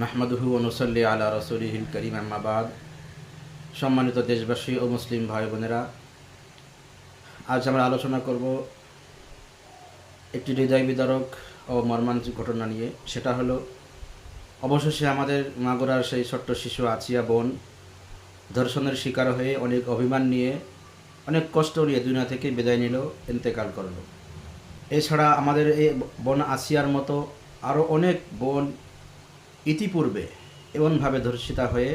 নাহমাদুহু অনুসল্লি আলা রসুলিহিল করিম আহমাবাদ সম্মানিত দেশবাসী ও মুসলিম ভাই বোনেরা আজ আমরা আলোচনা করব একটি হৃদয় বিদারক ও মর্মান্তিক ঘটনা নিয়ে। সেটা হলো, অবশেষে আমাদের মাগুরার সেই ছোট্ট শিশু আছিয়া বোন ধর্ষণের শিকার হয়ে অনেক অভিমান নিয়ে, অনেক কষ্ট নিয়ে দুনিয়া থেকে বিদায় নিল, ইন্তেকাল করল। এছাড়া আমাদের এই বোন আসিয়ার মতো আরও অনেক বোন ইতিপূর্বে এমনভাবে ধর্ষিতা হয়ে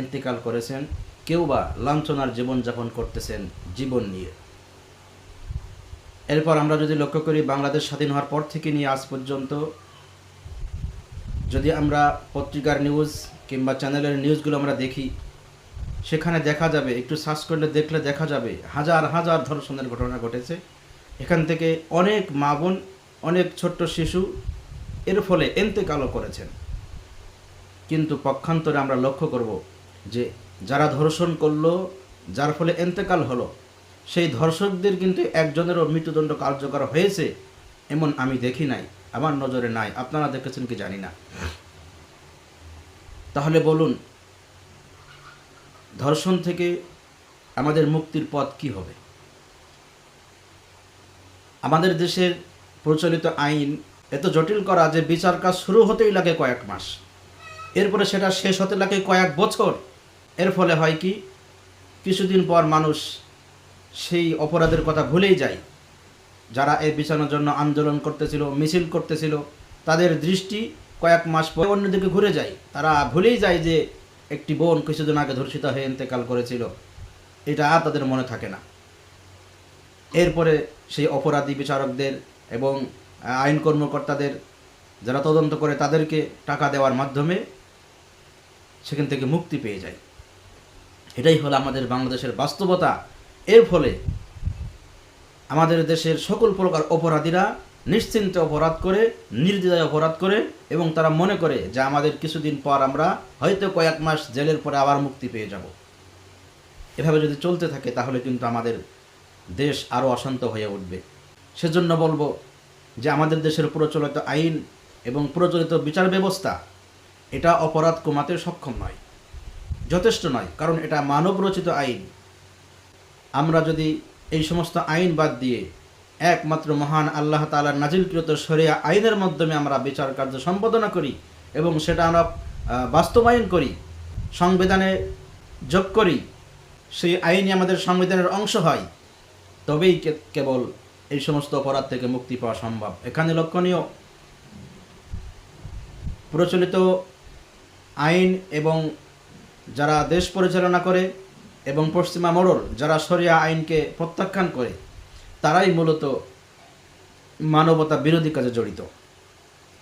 ইন্তেকাল করেছেন, কেউ বা লাঞ্ছনার জীবনযাপন করতেছেন জীবন নিয়ে। এরপর আমরা যদি লক্ষ্য করি, বাংলাদেশ স্বাধীন হওয়ার পর থেকে নিয়ে আজ পর্যন্ত, যদি আমরা পত্রিকার নিউজ কিংবা চ্যানেলের নিউজগুলো আমরা দেখি, সেখানে দেখা যাবে, একটু সার্চ করলে দেখলে দেখা যাবে, হাজার হাজার ধর্ষণের ঘটনা ঘটেছে। এখান থেকে অনেক মা বোন, অনেক ছোট্ট শিশু এর ফলে এন্তেকালও করেছেন। কিন্তু পক্ষান্তরে আমরা লক্ষ্য করব যে যারা ধর্ষণ করল, যার ফলে এন্তেকাল হলো, সেই ধর্ষকদের কিন্তু একজনেরও মৃত্যুদণ্ড কার্যকর হয়েছে এমন আমি দেখি নাই, আমার নজরে নাই। আপনারা দেখেছেন কি জানি না। তাহলে বলুন, ধর্ষণ থেকে আমাদের মুক্তির পথ কি হবে? আমাদের দেশের প্রচলিত আইন এত জটিল করা যে বিচার কাজ শুরু হতেই লাগে কয়েক মাস। এরপরে সেটা শেষ হতে লাগে কয়েক বছর। এর ফলে হয় কি, কিছুদিন পর মানুষ সেই অপরাধের কথা ভুলেই যায়। যারা এই বিচারের জন্য আন্দোলন করতেছিল, মিছিল করতেছিল, তাদের দৃষ্টি কয়েক মাস পর অন্যদিকে ঘুরে যায়। তারা ভুলেই যায় যে একটি বোন কিছুদিন আগে ধর্ষিত হয়ে ইন্তেকাল করেছিল। এটা আর তাদের মনে থাকে না। এরপরে সেই অপরাধী বিচারকদের এবং আইন কর্মকর্তাদের যারা তদন্ত করে তাদেরকে টাকা দেওয়ার মাধ্যমে সেখান থেকে মুক্তি পেয়ে যায়। এটাই হলো আমাদের বাংলাদেশের বাস্তবতা। এর ফলে আমাদের দেশের সকল প্রকার অপরাধীরা নিশ্চিন্তে অপরাধ করে, নির্দ্বিধায় অপরাধ করে এবং তারা মনে করে যে আমাদের কিছুদিন পর আমরা হয়তো কয়েক মাস জেলের পরে আবার মুক্তি পেয়ে যাব। এভাবে যদি চলতে থাকে তাহলে কিন্তু আমাদের দেশ আরও অশান্ত হয়ে উঠবে। সেজন্য বলব যে আমাদের দেশের প্রচলিত আইন এবং প্রচলিত বিচার ব্যবস্থা এটা অপরাধ কমাতে সক্ষম নয়, যথেষ্ট নয়, কারণ এটা মানব রচিত আইন। আমরা যদি এই সমস্ত আইন বাদ দিয়ে একমাত্র মহান আল্লাহ তালার নাজিলকৃত সরিয়া আইনের মাধ্যমে আমরা বিচার কার্য সম্পাদনা করি এবং সেটা আমরা বাস্তবায়ন করি, সংবিধানে যোগ করি, সেই আইনই আমাদের সংবিধানের অংশ হয়, তবেই কেবল এই সমস্ত অপরাধ থেকে মুক্তি পাওয়া সম্ভব। এখানে লক্ষণীয় প্রচলিত আইন এবং যারা দেশ পরিচালনা করে এবং পশ্চিমা মোড়ল যারা শরিয়া আইনকে প্রত্যাখ্যান করে, তারাই মূলত মানবতা বিরোধী কাজে জড়িত।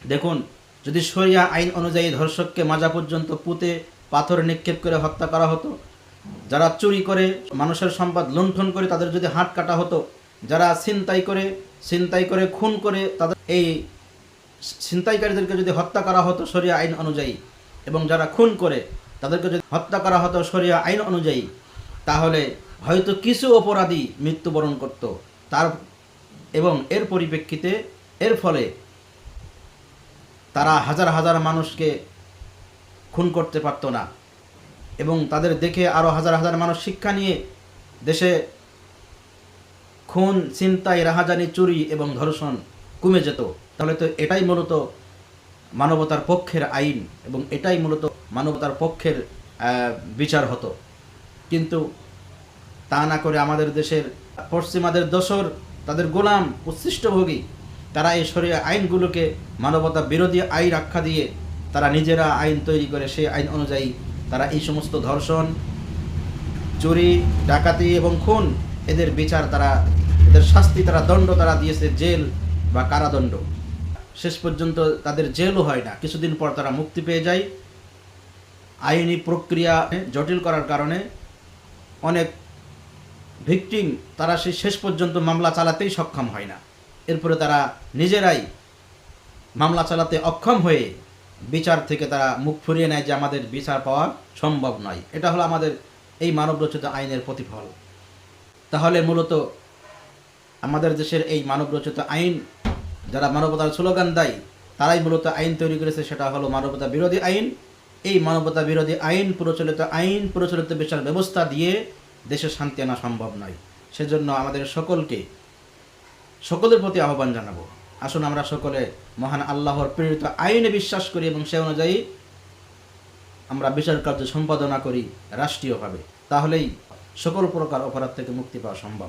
দেখুন, যদি শরিয়া আইন অনুযায়ী ধর্ষককে মাজা পর্যন্ত পুঁতে পাথর নিক্ষেপ করে হত্যা করা হতো, যারা চুরি করে মানুষের সম্পদ লুণ্ঠন করে তাদের যদি হাত কাটা হতো, যারা ছিনতাই করে ছিনতাই করে, খুন করে তাদের এই ছিনতাইকারীদেরকে যদি হত্যা করা হতো শরিয়া আইন অনুযায়ী এবং যারা খুন করে তাদেরকে যদি হত্যা করা হতো শরিয়া আইন অনুযায়ী, তাহলে হয়তো কিছু অপরাধী মৃত্যুবরণ করত। তার এবং এর পরিপ্রেক্ষিতে এর ফলে তারা হাজার হাজার মানুষকে খুন করতে পারতো না এবং তাদের দেখে আরও হাজার হাজার মানুষ শিক্ষা নিয়ে দেশে খুন, ছিনতাই, রাহাজানি, চুরি এবং ধর্ষণ কমে যেত। তাহলে তো এটাই মূলত মানবতার পক্ষের আইন এবং এটাই মূলত মানবতার পক্ষের বিচার হতো। কিন্তু তা না করে আমাদের দেশের পশ্চিমাদের দোসর, তাদের গোলাম উচ্ছিষ্টভোগী তারা এই সরিয়া আইনগুলোকে মানবতা বিরোধী আইন আখ্যা দিয়ে তারা নিজেরা আইন তৈরি করে, সেই আইন অনুযায়ী তারা এই সমস্ত ধর্ষণ, চুরি, ডাকাতি এবং খুন এদের বিচার তারা, এদের শাস্তি তারা, দণ্ড তারা দিয়েছে জেল বা কারাদণ্ড। শেষ পর্যন্ত তাদের জেলও হয় না। কিছুদিন পর তারা মুক্তি পেয়ে যায়। আইনি প্রক্রিয়া জটিল করার কারণে অনেক ভিকটিম তারা সেই শেষ পর্যন্ত মামলা চালাতেই সক্ষম হয় না। এরপরে তারা নিজেরাই মামলা চালাতে অক্ষম হয়ে বিচার থেকে তারা মুখ ফুরিয়ে নেয় যে আমাদের বিচার পাওয়া সম্ভব নয়। এটা হলো আমাদের এই মানবরচিত আইনের প্রতিফল। তাহলে মূলত আমাদের দেশের এই মানবরচিত আইন যারা মানবতার স্লোগান দেয়, তারাই মূলত আইন তৈরি করেছে, সেটা হলো মানবতা বিরোধী আইন। এই মানবতা বিরোধী আইন প্রচলিত আইন, প্রচলিত বিচার ব্যবস্থা দিয়ে দেশে শান্তি আনা সম্ভব নয়। সেজন্য আমাদের সকলকে, সকলের প্রতি আহ্বান জানাব। আসুন আমরা সকলে মহান আল্লাহর প্রেরিত আইনে বিশ্বাস করি এবং সে অনুযায়ী আমরা বিচার কার্য সম্পাদনা করি রাষ্ট্রীয়ভাবে। তাহলেই সকল প্রকার অপরাধ থেকে মুক্তি পাওয়া সম্ভব।